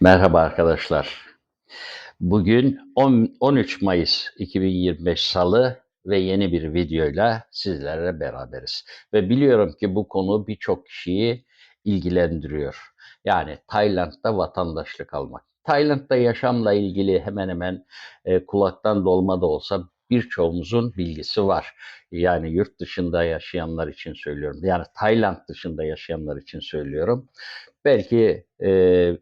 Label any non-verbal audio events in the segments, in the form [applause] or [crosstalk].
Merhaba arkadaşlar. Bugün 10 13 Mayıs 2025 Salı ve yeni bir videoyla sizlerle beraberiz. Ve biliyorum ki bu konu birçok kişiyi ilgilendiriyor. Yani Tayland'da vatandaşlık almak. Tayland'da yaşamla ilgili hemen hemen e, kulaktan dolma da olsa birçoğumuzun bilgisi var. Yani yurt dışında yaşayanlar için söylüyorum. Yani Tayland dışında yaşayanlar için söylüyorum belki e,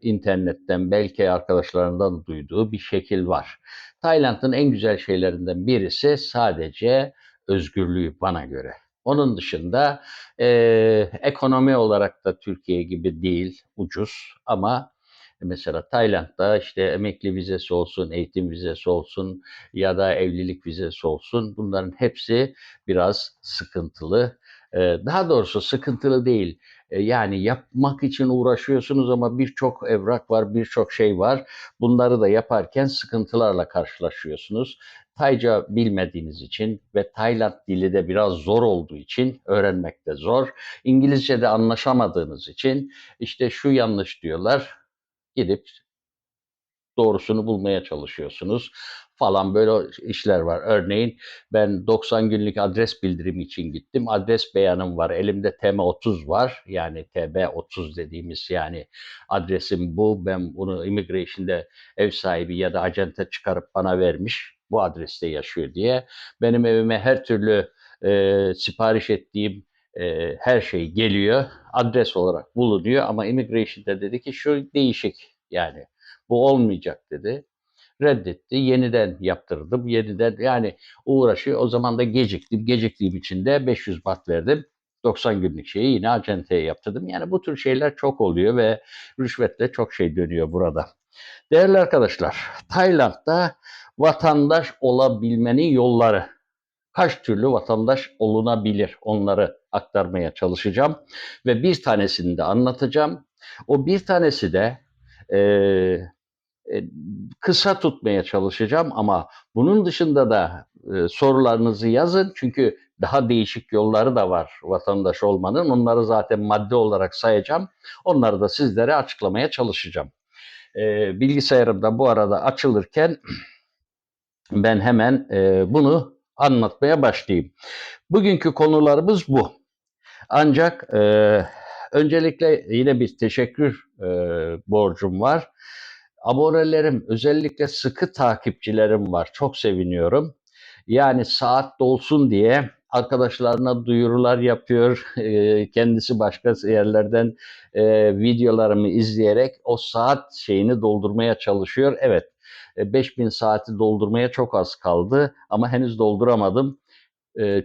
internetten, belki arkadaşlarından duyduğu bir şekil var. Tayland'ın en güzel şeylerinden birisi sadece özgürlüğü bana göre. Onun dışında e, ekonomi olarak da Türkiye gibi değil, ucuz ama mesela Tayland'da işte emekli vizesi olsun, eğitim vizesi olsun ya da evlilik vizesi olsun bunların hepsi biraz sıkıntılı. E, daha doğrusu sıkıntılı değil e, yani yapmak için uğraşıyorsunuz ama birçok evrak var, birçok şey var. Bunları da yaparken sıkıntılarla karşılaşıyorsunuz. Tayca bilmediğiniz için ve Tayland dili de biraz zor olduğu için öğrenmekte zor. İngilizce'de anlaşamadığınız için işte şu yanlış diyorlar. Gidip doğrusunu bulmaya çalışıyorsunuz falan böyle işler var. Örneğin ben 90 günlük adres bildirimi için gittim. Adres beyanım var. Elimde TM30 var. Yani TB30 dediğimiz yani adresim bu. Ben bunu immigration'da ev sahibi ya da acente çıkarıp bana vermiş. Bu adreste yaşıyor diye. Benim evime her türlü e, sipariş ettiğim e, her şey geliyor. Adres olarak bulunuyor ama immigration'da dedi ki şu değişik yani bu olmayacak dedi. Reddetti. Yeniden yaptırdım. Yeniden yani uğraşıyor. O zaman da geciktim. Geciktiğim için de 500 bat verdim. 90 günlük şeyi yine acenteye yaptırdım. Yani bu tür şeyler çok oluyor ve rüşvetle çok şey dönüyor burada. Değerli arkadaşlar, Tayland'da vatandaş olabilmenin yolları. Kaç türlü vatandaş olunabilir onları aktarmaya çalışacağım. Ve bir tanesini de anlatacağım. O bir tanesi de e, kısa tutmaya çalışacağım ama bunun dışında da e, sorularınızı yazın çünkü daha değişik yolları da var vatandaş olmanın. Onları zaten madde olarak sayacağım. Onları da sizlere açıklamaya çalışacağım. E, bilgisayarımda bu arada açılırken [clears throat] ben hemen e, bunu anlatmaya başlayayım. Bugünkü konularımız bu. Ancak e, öncelikle yine bir teşekkür e, borcum var. Abonelerim, özellikle sıkı takipçilerim var. Çok seviniyorum. Yani saat dolsun diye arkadaşlarına duyurular yapıyor. Kendisi başka yerlerden videolarımı izleyerek o saat şeyini doldurmaya çalışıyor. Evet 5000 saati doldurmaya çok az kaldı ama henüz dolduramadım.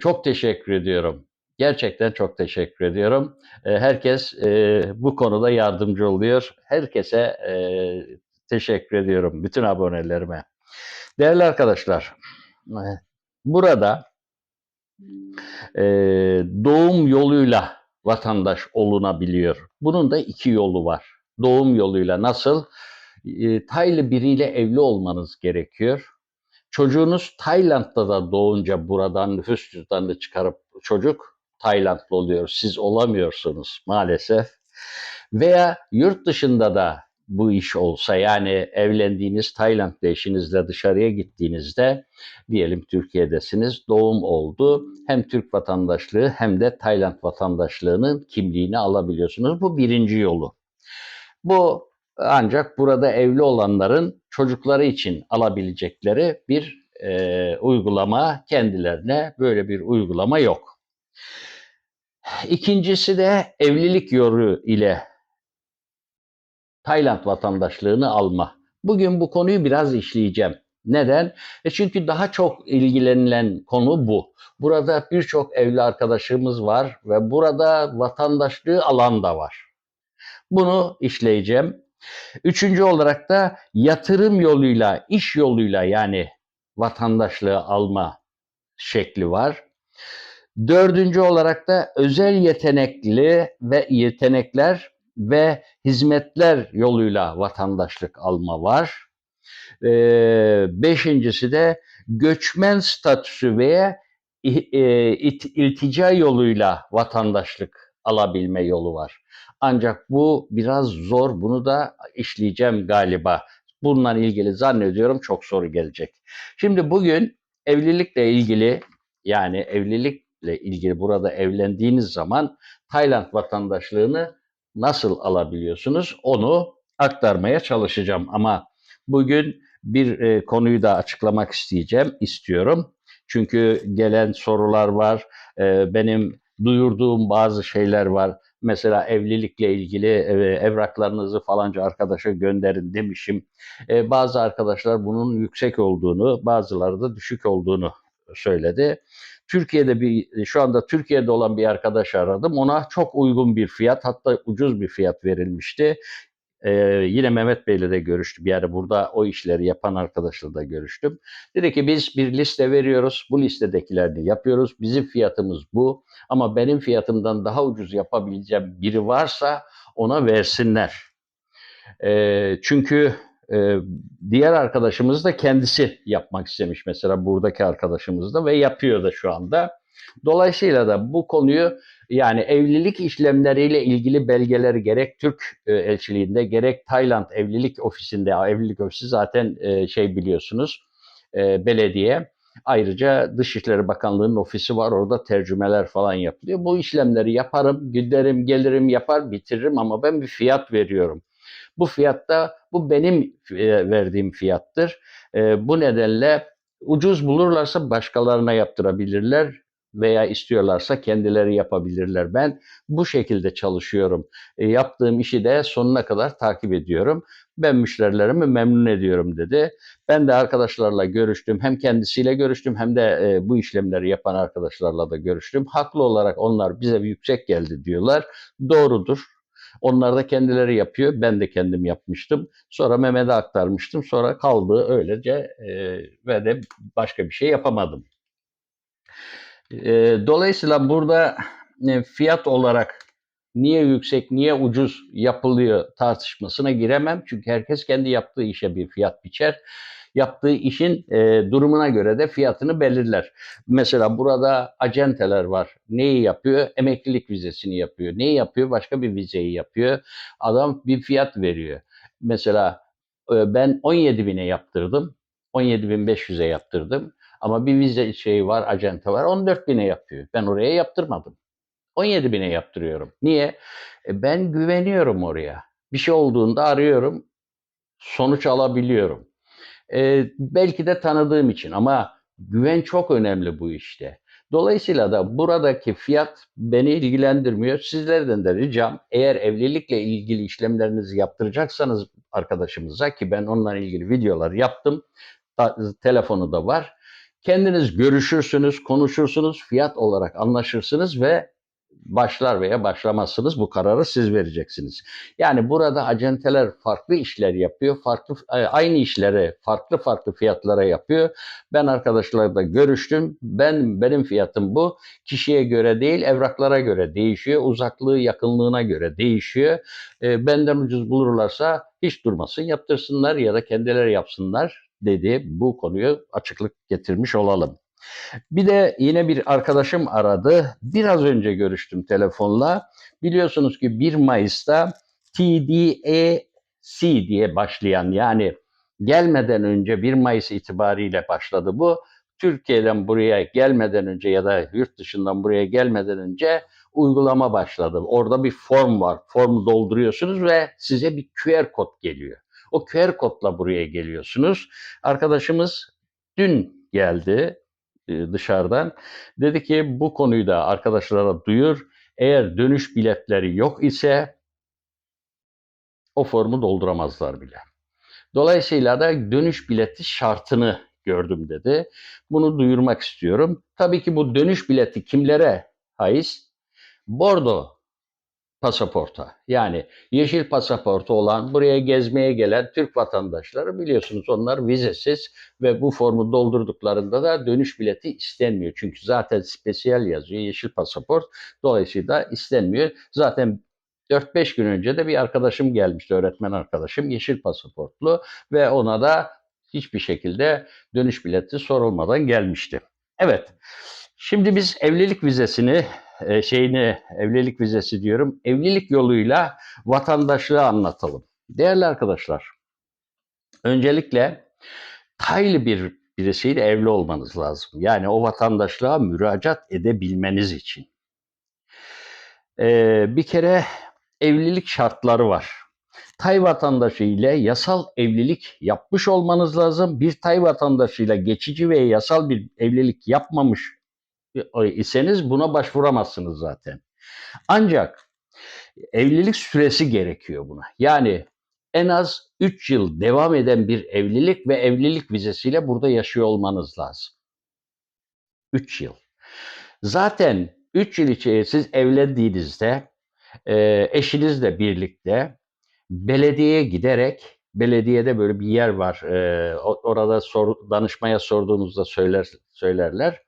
Çok teşekkür ediyorum. Gerçekten çok teşekkür ediyorum. Herkes bu konuda yardımcı oluyor. Herkese teşekkür ediyorum bütün abonelerime. Değerli arkadaşlar, burada e, doğum yoluyla vatandaş olunabiliyor. Bunun da iki yolu var. Doğum yoluyla nasıl? E, Taylı biriyle evli olmanız gerekiyor. Çocuğunuz Tayland'da da doğunca buradan nüfus cüzdanını çıkarıp çocuk Taylandlı oluyor. Siz olamıyorsunuz maalesef. Veya yurt dışında da bu iş olsa yani evlendiğiniz Tayland'da eşinizle dışarıya gittiğinizde diyelim Türkiye'desiniz doğum oldu. Hem Türk vatandaşlığı hem de Tayland vatandaşlığının kimliğini alabiliyorsunuz. Bu birinci yolu. Bu ancak burada evli olanların çocukları için alabilecekleri bir e, uygulama kendilerine böyle bir uygulama yok. İkincisi de evlilik yolu ile Tayland vatandaşlığını alma. Bugün bu konuyu biraz işleyeceğim. Neden? E çünkü daha çok ilgilenilen konu bu. Burada birçok evli arkadaşımız var ve burada vatandaşlığı alan da var. Bunu işleyeceğim. Üçüncü olarak da yatırım yoluyla, iş yoluyla yani vatandaşlığı alma şekli var. Dördüncü olarak da özel yetenekli ve yetenekler ve hizmetler yoluyla vatandaşlık alma var. Ee, beşincisi de göçmen statüsü veya e, iltica yoluyla vatandaşlık alabilme yolu var. Ancak bu biraz zor. Bunu da işleyeceğim galiba. Bununla ilgili zannediyorum çok soru gelecek. Şimdi bugün evlilikle ilgili yani evlilikle ilgili burada evlendiğiniz zaman Tayland vatandaşlığını nasıl alabiliyorsunuz? Onu aktarmaya çalışacağım ama bugün bir e, konuyu da açıklamak isteyeceğim, istiyorum. Çünkü gelen sorular var. E, benim duyurduğum bazı şeyler var. Mesela evlilikle ilgili e, evraklarınızı falanca arkadaşa gönderin demişim. E, bazı arkadaşlar bunun yüksek olduğunu, bazıları da düşük olduğunu söyledi. Türkiye'de bir şu anda Türkiye'de olan bir arkadaş aradım. Ona çok uygun bir fiyat hatta ucuz bir fiyat verilmişti. Ee, yine Mehmet Bey'le de görüştüm. Yani burada o işleri yapan arkadaşla da görüştüm. Dedi ki biz bir liste veriyoruz. Bu listedekilerini yapıyoruz. Bizim fiyatımız bu. Ama benim fiyatımdan daha ucuz yapabileceğim biri varsa ona versinler. Ee, çünkü e, diğer arkadaşımız da kendisi yapmak istemiş mesela buradaki arkadaşımız da ve yapıyor da şu anda. Dolayısıyla da bu konuyu yani evlilik işlemleriyle ilgili belgeleri gerek Türk e, elçiliğinde gerek Tayland evlilik ofisinde evlilik ofisi zaten e, şey biliyorsunuz e, belediye Ayrıca Dışişleri Bakanlığı'nın ofisi var. Orada tercümeler falan yapılıyor. Bu işlemleri yaparım, giderim, gelirim, yapar, bitiririm ama ben bir fiyat veriyorum. Bu fiyatta bu benim e, verdiğim fiyattır. E, bu nedenle ucuz bulurlarsa başkalarına yaptırabilirler veya istiyorlarsa kendileri yapabilirler. Ben bu şekilde çalışıyorum. E, yaptığım işi de sonuna kadar takip ediyorum. Ben müşterilerimi memnun ediyorum dedi. Ben de arkadaşlarla görüştüm. Hem kendisiyle görüştüm hem de e, bu işlemleri yapan arkadaşlarla da görüştüm. Haklı olarak onlar bize yüksek geldi diyorlar. Doğrudur. Onlar da kendileri yapıyor. Ben de kendim yapmıştım. Sonra Mehmet'e aktarmıştım. Sonra kaldı öylece e, ve de başka bir şey yapamadım. E, dolayısıyla burada e, fiyat olarak niye yüksek, niye ucuz yapılıyor tartışmasına giremem. Çünkü herkes kendi yaptığı işe bir fiyat biçer. Yaptığı işin e, durumuna göre de fiyatını belirler. Mesela burada acenteler var. Neyi yapıyor? Emeklilik vizesini yapıyor. Neyi yapıyor? Başka bir vizeyi yapıyor. Adam bir fiyat veriyor. Mesela e, ben 17 bine yaptırdım. 17.500'e yaptırdım. Ama bir vize şeyi var, acente var. 14 bine yapıyor. Ben oraya yaptırmadım. 17 bine yaptırıyorum. Niye? E ben güveniyorum oraya. Bir şey olduğunda arıyorum, sonuç alabiliyorum. E, belki de tanıdığım için ama güven çok önemli bu işte. Dolayısıyla da buradaki fiyat beni ilgilendirmiyor. Sizlerden de ricam eğer evlilikle ilgili işlemlerinizi yaptıracaksanız arkadaşımıza ki ben onunla ilgili videolar yaptım. telefonu da var. Kendiniz görüşürsünüz, konuşursunuz, fiyat olarak anlaşırsınız ve başlar veya başlamazsınız bu kararı siz vereceksiniz. Yani burada acenteler farklı işler yapıyor, farklı e, aynı işleri farklı farklı fiyatlara yapıyor. Ben arkadaşlarla görüştüm. Ben benim fiyatım bu. Kişiye göre değil, evraklara göre değişiyor. Uzaklığı, yakınlığına göre değişiyor. E, benden ucuz bulurlarsa hiç durmasın, yaptırsınlar ya da kendileri yapsınlar dedi. Bu konuyu açıklık getirmiş olalım. Bir de yine bir arkadaşım aradı. Biraz önce görüştüm telefonla. Biliyorsunuz ki 1 Mayıs'ta TDEC diye başlayan yani gelmeden önce 1 Mayıs itibariyle başladı bu. Türkiye'den buraya gelmeden önce ya da yurt dışından buraya gelmeden önce uygulama başladı. Orada bir form var. Formu dolduruyorsunuz ve size bir QR kod geliyor. O QR kodla buraya geliyorsunuz. Arkadaşımız dün geldi dışarıdan. Dedi ki bu konuyu da arkadaşlara duyur. Eğer dönüş biletleri yok ise o formu dolduramazlar bile. Dolayısıyla da dönüş bileti şartını gördüm dedi. Bunu duyurmak istiyorum. Tabii ki bu dönüş bileti kimlere haiz? Bordo pasaporta. Yani yeşil pasaportu olan buraya gezmeye gelen Türk vatandaşları biliyorsunuz onlar vizesiz ve bu formu doldurduklarında da dönüş bileti istenmiyor. Çünkü zaten spesiyel yazıyor yeşil pasaport. Dolayısıyla istenmiyor. Zaten 4-5 gün önce de bir arkadaşım gelmişti, öğretmen arkadaşım yeşil pasaportlu ve ona da hiçbir şekilde dönüş bileti sorulmadan gelmişti. Evet, şimdi biz evlilik vizesini e, şeyini evlilik vizesi diyorum. Evlilik yoluyla vatandaşlığı anlatalım. Değerli arkadaşlar, öncelikle Taylı bir birisiyle evli olmanız lazım. Yani o vatandaşlığa müracaat edebilmeniz için. Ee, bir kere evlilik şartları var. Tay vatandaşı ile yasal evlilik yapmış olmanız lazım. Bir Tay vatandaşıyla geçici ve yasal bir evlilik yapmamış iseniz buna başvuramazsınız zaten. Ancak evlilik süresi gerekiyor buna. Yani en az 3 yıl devam eden bir evlilik ve evlilik vizesiyle burada yaşıyor olmanız lazım. 3 yıl. Zaten 3 yıl içinde siz evlendiğinizde e, eşinizle birlikte belediyeye giderek belediyede böyle bir yer var. E, orada sor, danışmaya sorduğunuzda söyler söylerler.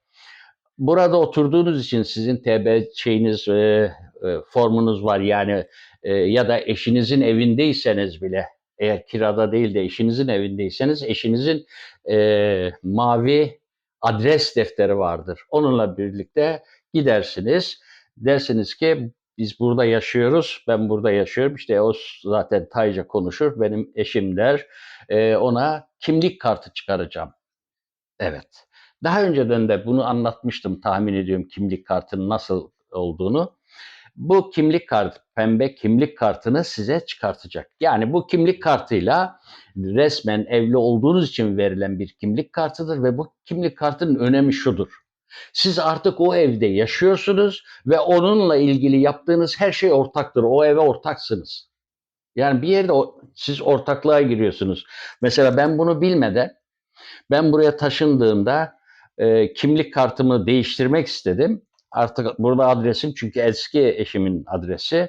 Burada oturduğunuz için sizin TB şeyiniz e, e, formunuz var yani e, ya da eşinizin evindeyseniz bile eğer kirada değil de eşinizin evindeyseniz eşinizin e, mavi adres defteri vardır. Onunla birlikte gidersiniz. Dersiniz ki biz burada yaşıyoruz, ben burada yaşıyorum. İşte o zaten Tayca konuşur, benim eşim der. E, ona kimlik kartı çıkaracağım. Evet. Daha önceden de bunu anlatmıştım tahmin ediyorum kimlik kartının nasıl olduğunu. Bu kimlik kartı, pembe kimlik kartını size çıkartacak. Yani bu kimlik kartıyla resmen evli olduğunuz için verilen bir kimlik kartıdır ve bu kimlik kartının önemi şudur. Siz artık o evde yaşıyorsunuz ve onunla ilgili yaptığınız her şey ortaktır. O eve ortaksınız. Yani bir yerde siz ortaklığa giriyorsunuz. Mesela ben bunu bilmeden ben buraya taşındığımda e, kimlik kartımı değiştirmek istedim. Artık burada adresim çünkü eski eşimin adresi.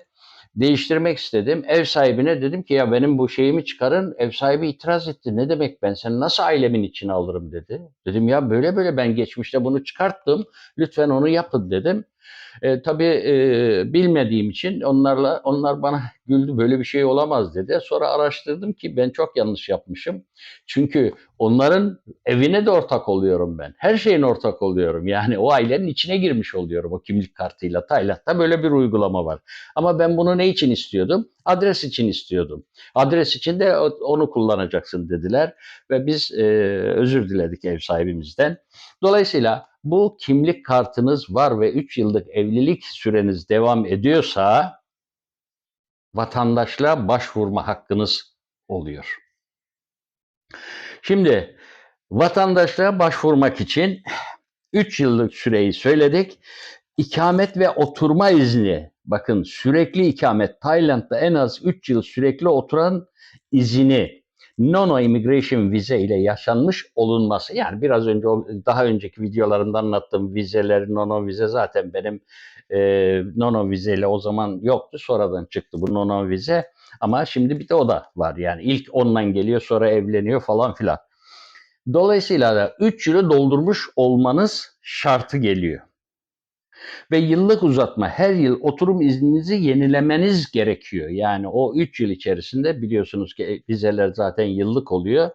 Değiştirmek istedim. Ev sahibine dedim ki ya benim bu şeyimi çıkarın. Ev sahibi itiraz etti. Ne demek ben seni nasıl ailemin içine alırım dedi. Dedim ya böyle böyle ben geçmişte bunu çıkarttım. Lütfen onu yapın dedim. E, tabii e, bilmediğim için onlarla onlar bana güldü böyle bir şey olamaz dedi. Sonra araştırdım ki ben çok yanlış yapmışım. Çünkü onların evine de ortak oluyorum ben. Her şeyin ortak oluyorum. Yani o ailenin içine girmiş oluyorum o kimlik kartıyla. Tayland'da böyle bir uygulama var. Ama ben bunu ne için istiyordum? Adres için istiyordum. Adres için de onu kullanacaksın dediler ve biz e, özür diledik ev sahibimizden. Dolayısıyla bu kimlik kartınız var ve 3 yıllık evlilik süreniz devam ediyorsa vatandaşlığa başvurma hakkınız oluyor. Şimdi vatandaşlığa başvurmak için 3 yıllık süreyi söyledik. İkamet ve oturma izni, bakın sürekli ikamet, Tayland'da en az 3 yıl sürekli oturan izini nono immigration vize ile yaşanmış olunması. Yani biraz önce daha önceki videolarında anlattığım vizeler, nono vize zaten benim e, nono vizeyle o zaman yoktu. Sonradan çıktı bu nono vize. Ama şimdi bir de o da var. Yani ilk ondan geliyor sonra evleniyor falan filan. Dolayısıyla da 3 yılı doldurmuş olmanız şartı geliyor ve yıllık uzatma her yıl oturum izninizi yenilemeniz gerekiyor. Yani o 3 yıl içerisinde biliyorsunuz ki e, vizeler zaten yıllık oluyor.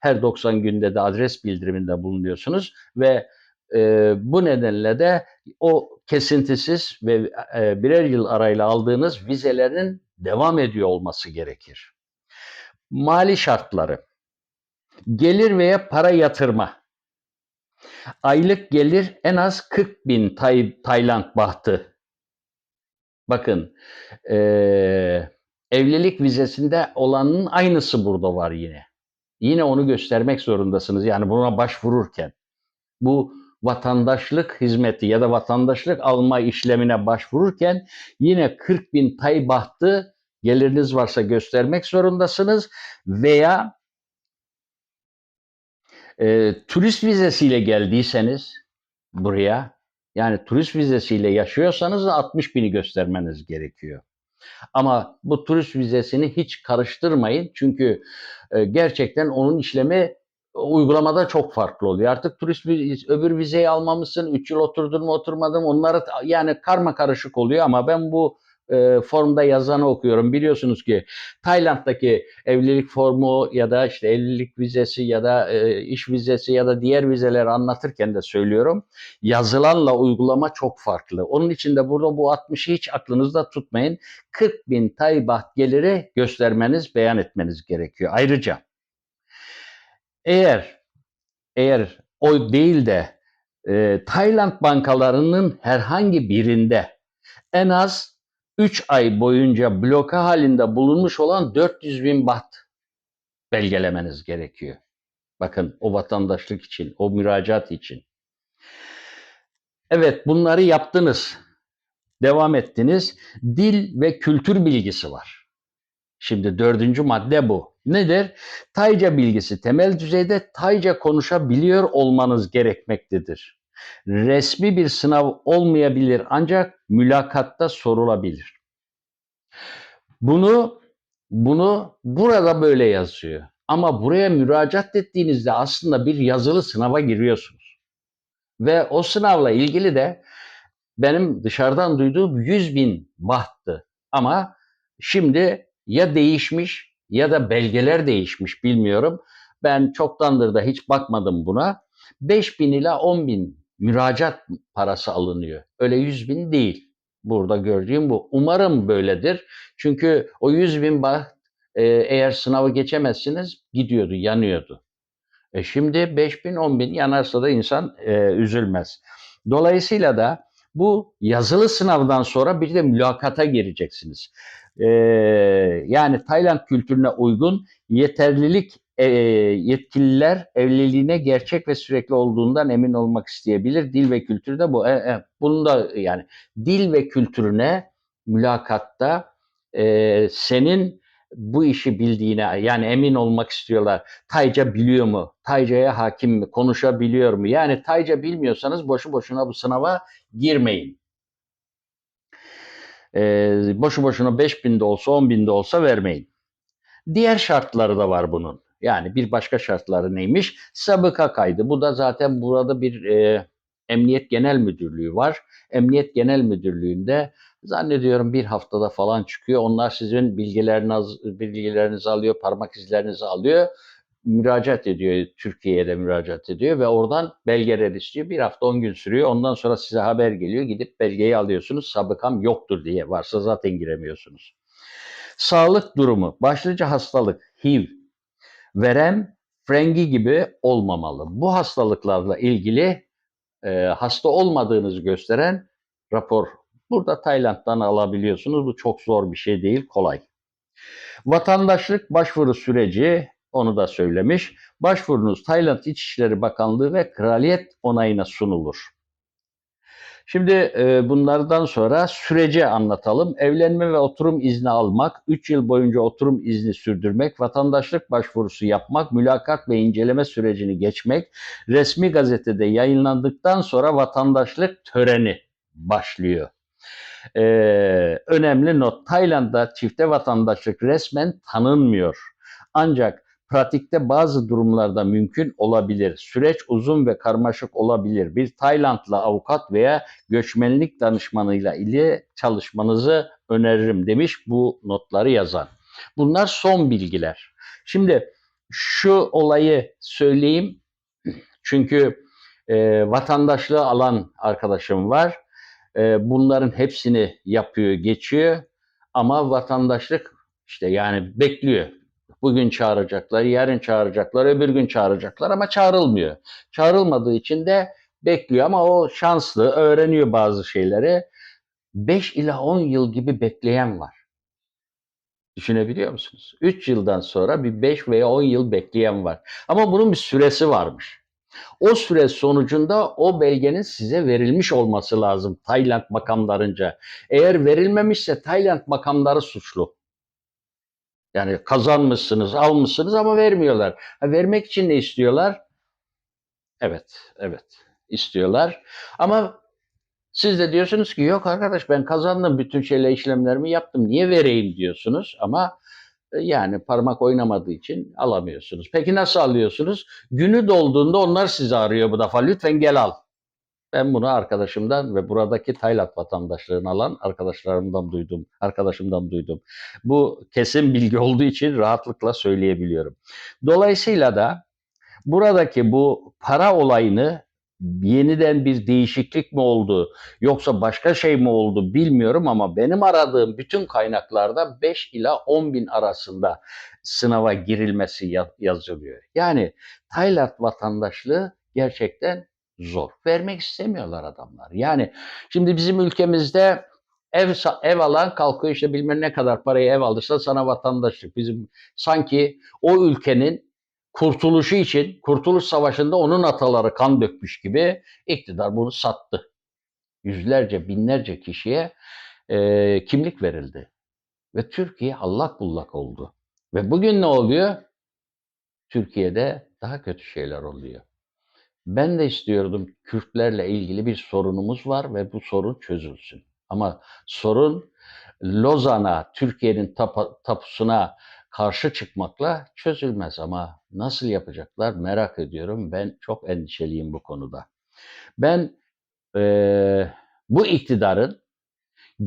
Her 90 günde de adres bildiriminde bulunuyorsunuz ve e, bu nedenle de o kesintisiz ve e, birer yıl arayla aldığınız vizelerin devam ediyor olması gerekir. Mali şartları, gelir veya para yatırma, Aylık gelir en az 40 bin Tay Tayland bahtı. Bakın e, evlilik vizesinde olanın aynısı burada var yine. Yine onu göstermek zorundasınız. Yani buna başvururken. Bu vatandaşlık hizmeti ya da vatandaşlık alma işlemine başvururken yine 40 bin tay bahtı geliriniz varsa göstermek zorundasınız veya e, turist vizesiyle geldiyseniz buraya yani turist vizesiyle yaşıyorsanız da 60 bini göstermeniz gerekiyor. Ama bu turist vizesini hiç karıştırmayın. Çünkü e, gerçekten onun işlemi uygulamada çok farklı oluyor. Artık turist öbür vizeyi almamışsın, 3 yıl oturdun mu oturmadın onları yani karma karışık oluyor ama ben bu e, formda yazanı okuyorum. Biliyorsunuz ki Tayland'daki evlilik formu ya da işte evlilik vizesi ya da e, iş vizesi ya da diğer vizeleri anlatırken de söylüyorum. Yazılanla uygulama çok farklı. Onun için de burada bu 60'ı hiç aklınızda tutmayın. 40 bin Tay baht geliri göstermeniz, beyan etmeniz gerekiyor. Ayrıca eğer eğer o değil de e, Tayland bankalarının herhangi birinde en az 3 ay boyunca bloke halinde bulunmuş olan 400 bin baht belgelemeniz gerekiyor. Bakın o vatandaşlık için, o müracaat için. Evet bunları yaptınız. Devam ettiniz. Dil ve kültür bilgisi var. Şimdi dördüncü madde bu. Nedir? Tayca bilgisi temel düzeyde Tayca konuşabiliyor olmanız gerekmektedir. Resmi bir sınav olmayabilir ancak mülakatta sorulabilir. Bunu bunu burada böyle yazıyor. Ama buraya müracaat ettiğinizde aslında bir yazılı sınava giriyorsunuz. Ve o sınavla ilgili de benim dışarıdan duyduğum 100 bin bahttı. Ama şimdi ya değişmiş ya da belgeler değişmiş bilmiyorum. Ben çoktandır da hiç bakmadım buna. 5 bin ila 10 bin müracaat parası alınıyor. Öyle 100 bin değil. Burada gördüğüm bu. Umarım böyledir. Çünkü o 100 bin baht e, eğer sınavı geçemezsiniz gidiyordu, yanıyordu. E şimdi 5 bin, 10 bin yanarsa da insan e, üzülmez. Dolayısıyla da bu yazılı sınavdan sonra bir de mülakata gireceksiniz. E, yani Tayland kültürüne uygun yeterlilik e, yetkililer evliliğine gerçek ve sürekli olduğundan emin olmak isteyebilir. Dil ve kültürde bu. E, e, bunu da yani dil ve kültürüne mülakatta e, senin bu işi bildiğine yani emin olmak istiyorlar. Tayca biliyor mu? Tayca'ya hakim mi? Konuşabiliyor mu? Yani Tayca bilmiyorsanız boşu boşuna bu sınava girmeyin. Ee, boşu boşuna 5 bin de olsa 10 bin de olsa vermeyin. Diğer şartları da var bunun. Yani bir başka şartları neymiş? Sabıka kaydı. Bu da zaten burada bir e, Emniyet Genel Müdürlüğü var. Emniyet Genel Müdürlüğü'nde zannediyorum bir haftada falan çıkıyor. Onlar sizin bilgilerinizi, bilgilerinizi alıyor, parmak izlerinizi alıyor. Müracaat ediyor, Türkiye'ye de müracaat ediyor ve oradan belgeler istiyor. Bir hafta on gün sürüyor. Ondan sonra size haber geliyor. Gidip belgeyi alıyorsunuz. Sabıkam yoktur diye. Varsa zaten giremiyorsunuz. Sağlık durumu, başlıca hastalık, HIV, verem, frengi gibi olmamalı. Bu hastalıklarla ilgili e, hasta olmadığınızı gösteren rapor. Burada Tayland'dan alabiliyorsunuz. Bu çok zor bir şey değil, kolay. Vatandaşlık başvuru süreci onu da söylemiş. Başvurunuz Tayland İçişleri Bakanlığı ve Kraliyet onayına sunulur. Şimdi e, bunlardan sonra süreci anlatalım. Evlenme ve oturum izni almak, 3 yıl boyunca oturum izni sürdürmek, vatandaşlık başvurusu yapmak, mülakat ve inceleme sürecini geçmek, resmi gazetede yayınlandıktan sonra vatandaşlık töreni başlıyor. Ee, önemli not, Tayland'da çifte vatandaşlık resmen tanınmıyor. Ancak pratikte bazı durumlarda mümkün olabilir. Süreç uzun ve karmaşık olabilir. Bir Taylandlı avukat veya göçmenlik danışmanıyla ile çalışmanızı öneririm demiş bu notları yazan. Bunlar son bilgiler. Şimdi şu olayı söyleyeyim. Çünkü e, vatandaşlığı alan arkadaşım var. E, bunların hepsini yapıyor, geçiyor. Ama vatandaşlık işte yani bekliyor. Bugün çağıracaklar, yarın çağıracaklar, öbür gün çağıracaklar ama çağrılmıyor. Çağrılmadığı için de bekliyor ama o şanslı, öğreniyor bazı şeyleri. 5 ila 10 yıl gibi bekleyen var. Düşünebiliyor musunuz? 3 yıldan sonra bir 5 veya 10 yıl bekleyen var. Ama bunun bir süresi varmış. O süre sonucunda o belgenin size verilmiş olması lazım Tayland makamlarınca. Eğer verilmemişse Tayland makamları suçlu. Yani kazanmışsınız, almışsınız ama vermiyorlar. Ha, vermek için ne istiyorlar? Evet, evet istiyorlar. Ama siz de diyorsunuz ki yok arkadaş ben kazandım bütün şeyle işlemlerimi yaptım. Niye vereyim diyorsunuz ama e, yani parmak oynamadığı için alamıyorsunuz. Peki nasıl alıyorsunuz? Günü dolduğunda onlar sizi arıyor bu defa. Lütfen gel al. Ben bunu arkadaşımdan ve buradaki Tayland vatandaşlığını alan arkadaşlarımdan duydum, arkadaşımdan duydum. Bu kesin bilgi olduğu için rahatlıkla söyleyebiliyorum. Dolayısıyla da buradaki bu para olayını yeniden bir değişiklik mi oldu yoksa başka şey mi oldu bilmiyorum ama benim aradığım bütün kaynaklarda 5 ila 10 bin arasında sınava girilmesi ya- yazılıyor. Yani Tayland vatandaşlığı gerçekten zor. Vermek istemiyorlar adamlar. Yani şimdi bizim ülkemizde ev ev alan kalkıyor işte bilmem ne kadar parayı ev aldırsa sana vatandaşlık. Bizim sanki o ülkenin kurtuluşu için Kurtuluş Savaşı'nda onun ataları kan dökmüş gibi iktidar bunu sattı. Yüzlerce, binlerce kişiye e, kimlik verildi. Ve Türkiye allak bullak oldu. Ve bugün ne oluyor? Türkiye'de daha kötü şeyler oluyor. Ben de istiyordum Kürtlerle ilgili bir sorunumuz var ve bu sorun çözülsün. Ama sorun Lozan'a, Türkiye'nin tapusuna karşı çıkmakla çözülmez ama nasıl yapacaklar merak ediyorum. Ben çok endişeliyim bu konuda. Ben eee, bu iktidarın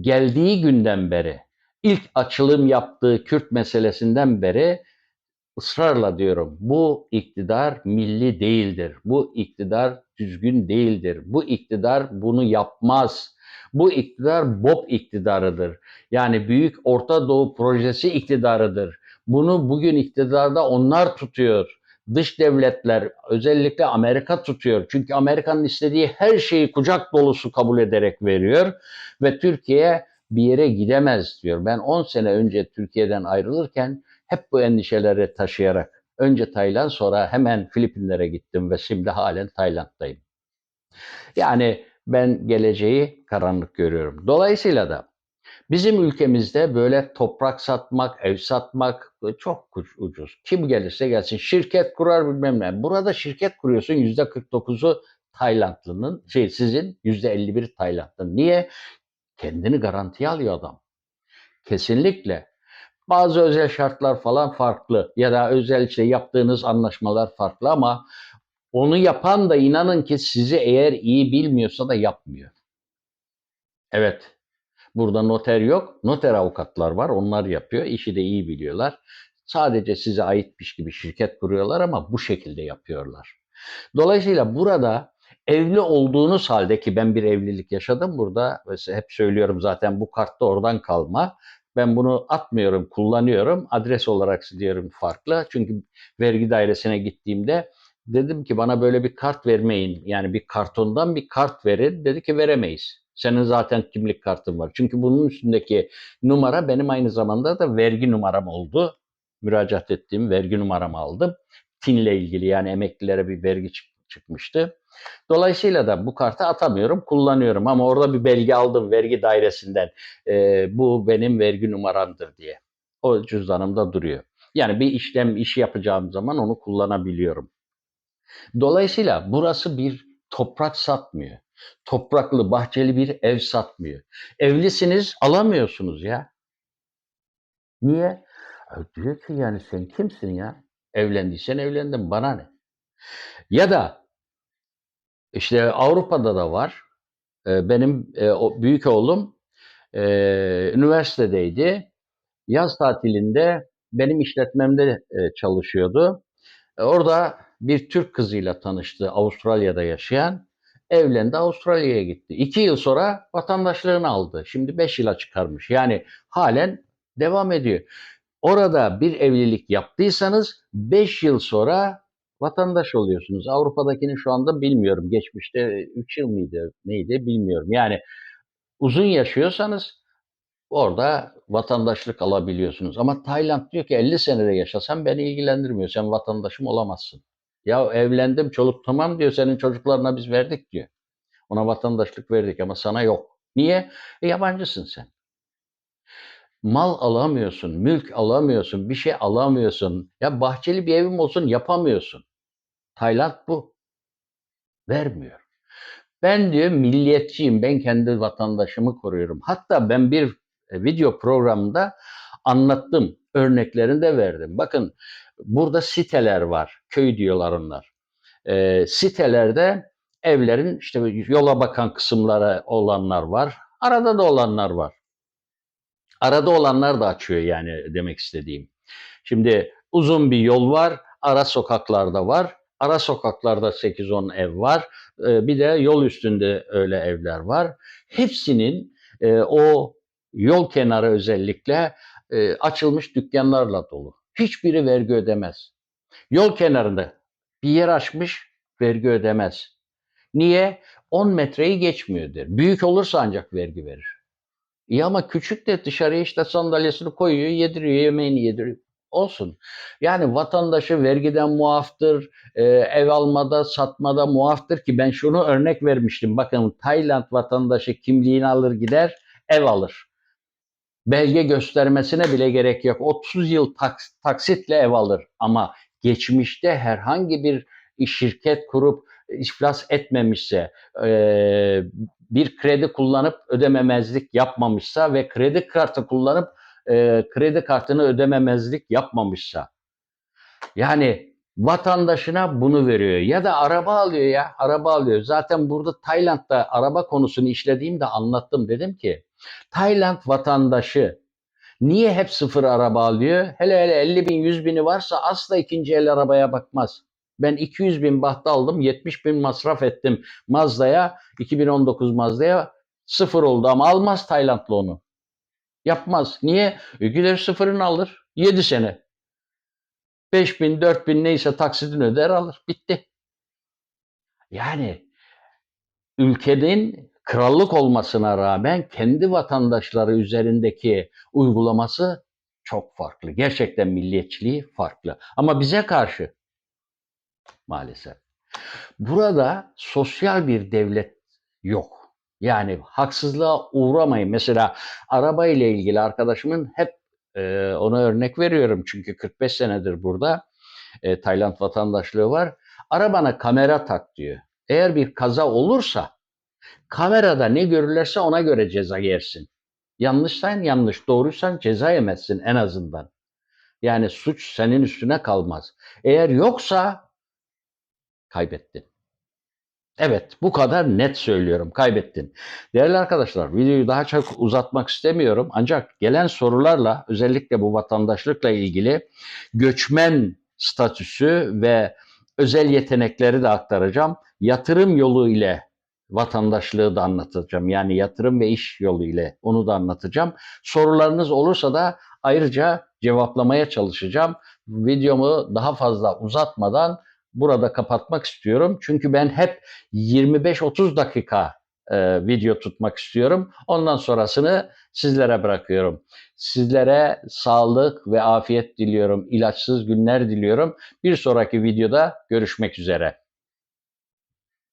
geldiği günden beri, ilk açılım yaptığı Kürt meselesinden beri ısrarla diyorum bu iktidar milli değildir. Bu iktidar düzgün değildir. Bu iktidar bunu yapmaz. Bu iktidar BOP iktidarıdır. Yani Büyük Orta Doğu Projesi iktidarıdır. Bunu bugün iktidarda onlar tutuyor. Dış devletler özellikle Amerika tutuyor. Çünkü Amerika'nın istediği her şeyi kucak dolusu kabul ederek veriyor ve Türkiye bir yere gidemez diyor. Ben 10 sene önce Türkiye'den ayrılırken hep bu endişeleri taşıyarak önce Tayland sonra hemen Filipinlere gittim ve şimdi halen Tayland'dayım. Yani ben geleceği karanlık görüyorum. Dolayısıyla da bizim ülkemizde böyle toprak satmak, ev satmak çok ucuz. Kim gelirse gelsin şirket kurar bilmem ne. Burada şirket kuruyorsun yüzde 49'u Taylandlı'nın, şey sizin yüzde 51 Taylandlı. Niye? Kendini garantiye alıyor adam. Kesinlikle. Bazı özel şartlar falan farklı ya da özel işte yaptığınız anlaşmalar farklı ama onu yapan da inanın ki sizi eğer iyi bilmiyorsa da yapmıyor. Evet. Burada noter yok. Noter avukatlar var. Onlar yapıyor. İşi de iyi biliyorlar. Sadece size aitmiş gibi şirket kuruyorlar ama bu şekilde yapıyorlar. Dolayısıyla burada evli olduğunuz halde ki ben bir evlilik yaşadım burada hep söylüyorum zaten bu kartta oradan kalma. Ben bunu atmıyorum, kullanıyorum. Adres olarak diyorum farklı. Çünkü vergi dairesine gittiğimde dedim ki bana böyle bir kart vermeyin. Yani bir kartondan bir kart verin. Dedi ki veremeyiz. Senin zaten kimlik kartın var. Çünkü bunun üstündeki numara benim aynı zamanda da vergi numaram oldu. Müracaat ettiğim vergi numaramı aldım. TİN'le ilgili yani emeklilere bir vergi çıkmıştı. Dolayısıyla da bu kartı atamıyorum, kullanıyorum ama orada bir belge aldım vergi dairesinden. E, bu benim vergi numaramdır diye. O cüzdanımda duruyor. Yani bir işlem, iş yapacağım zaman onu kullanabiliyorum. Dolayısıyla burası bir toprak satmıyor. Topraklı, bahçeli bir ev satmıyor. Evlisiniz, alamıyorsunuz ya. Niye? Diyor ki yani sen kimsin ya? Evlendiysen evlendim, bana ne? Ya da işte Avrupa'da da var. Benim büyük oğlum üniversitedeydi. Yaz tatilinde benim işletmemde çalışıyordu. Orada bir Türk kızıyla tanıştı, Avustralya'da yaşayan. Evlendi, Avustralya'ya gitti. İki yıl sonra vatandaşlığını aldı. Şimdi beş yıla çıkarmış. Yani halen devam ediyor. Orada bir evlilik yaptıysanız beş yıl sonra vatandaş oluyorsunuz. Avrupa'dakini şu anda bilmiyorum. Geçmişte 3 yıl mıydı neydi bilmiyorum. Yani uzun yaşıyorsanız orada vatandaşlık alabiliyorsunuz. Ama Tayland diyor ki 50 senede yaşasan beni ilgilendirmiyor. Sen vatandaşım olamazsın. Ya evlendim çoluk tamam diyor senin çocuklarına biz verdik diyor. Ona vatandaşlık verdik ama sana yok. Niye? E, yabancısın sen. Mal alamıyorsun, mülk alamıyorsun, bir şey alamıyorsun. Ya bahçeli bir evim olsun yapamıyorsun. Tayland bu. Vermiyor. Ben diyor milliyetçiyim, ben kendi vatandaşımı koruyorum. Hatta ben bir e, video programında anlattım, örneklerini de verdim. Bakın burada siteler var, köy diyorlar onlar. E, sitelerde evlerin işte yola bakan kısımlara olanlar var. Arada da olanlar var. Arada olanlar da açıyor yani demek istediğim. Şimdi uzun bir yol var, ara sokaklarda var. Ara sokaklarda 8-10 ev var. Ee, Bir de yol üstünde öyle evler var. Hepsinin e, o yol kenarı özellikle e, açılmış dükkanlarla dolu. Hiçbiri vergi ödemez. Yol kenarında bir yer açmış vergi ödemez. Niye? 10 metreyi geçmiyordur. Büyük olursa ancak vergi verir. İyi ama küçük de dışarıya işte sandalyesini koyuyor, yediriyor, yemeğini yediriyor. Olsun. Yani vatandaşı vergiden muaftır, e, ev almada, satmada muaftır ki ben şunu örnek vermiştim. Bakın Tayland vatandaşı kimliğini alır gider, ev alır. Belge göstermesine bile gerek yok. 30 yıl taks- taksitle ev alır. Ama geçmişte herhangi bir şirket kurup iflas etmemişse, e, bir kredi kullanıp ödememezlik yapmamışsa ve kredi kartı kullanıp e, kredi kartını ödememezlik yapmamışsa, yani vatandaşına bunu veriyor ya da araba alıyor ya araba alıyor. Zaten burada Tayland'da araba konusunu işlediğimde anlattım dedim ki Tayland vatandaşı niye hep sıfır araba alıyor? Hele hele 50 bin 100 bini varsa asla ikinci el arabaya bakmaz. Ben 200 bin bahtı aldım 70 bin masraf ettim Mazda'ya 2019 Mazda'ya sıfır oldu ama almaz Taylandlı onu. Yapmaz. Niye? E sıfırını alır. 7 sene. 5 bin, 4 bin neyse taksidini öder alır. Bitti. Yani ülkenin krallık olmasına rağmen kendi vatandaşları üzerindeki uygulaması çok farklı. Gerçekten milliyetçiliği farklı. Ama bize karşı maalesef. Burada sosyal bir devlet yok. Yani haksızlığa uğramayın. Mesela araba ile ilgili arkadaşımın hep e, ona örnek veriyorum. Çünkü 45 senedir burada e, Tayland vatandaşlığı var. Arabana kamera tak diyor. Eğer bir kaza olursa kamerada ne görürlerse ona göre ceza yersin. Yanlışsan yanlış, doğruysan ceza yemezsin en azından. Yani suç senin üstüne kalmaz. Eğer yoksa kaybettin. Evet bu kadar net söylüyorum kaybettin. Değerli arkadaşlar videoyu daha çok uzatmak istemiyorum. Ancak gelen sorularla özellikle bu vatandaşlıkla ilgili göçmen statüsü ve özel yetenekleri de aktaracağım. Yatırım yolu ile vatandaşlığı da anlatacağım. Yani yatırım ve iş yolu ile onu da anlatacağım. Sorularınız olursa da ayrıca cevaplamaya çalışacağım. Videomu daha fazla uzatmadan burada kapatmak istiyorum. Çünkü ben hep 25-30 dakika e, video tutmak istiyorum. Ondan sonrasını sizlere bırakıyorum. Sizlere sağlık ve afiyet diliyorum. İlaçsız günler diliyorum. Bir sonraki videoda görüşmek üzere.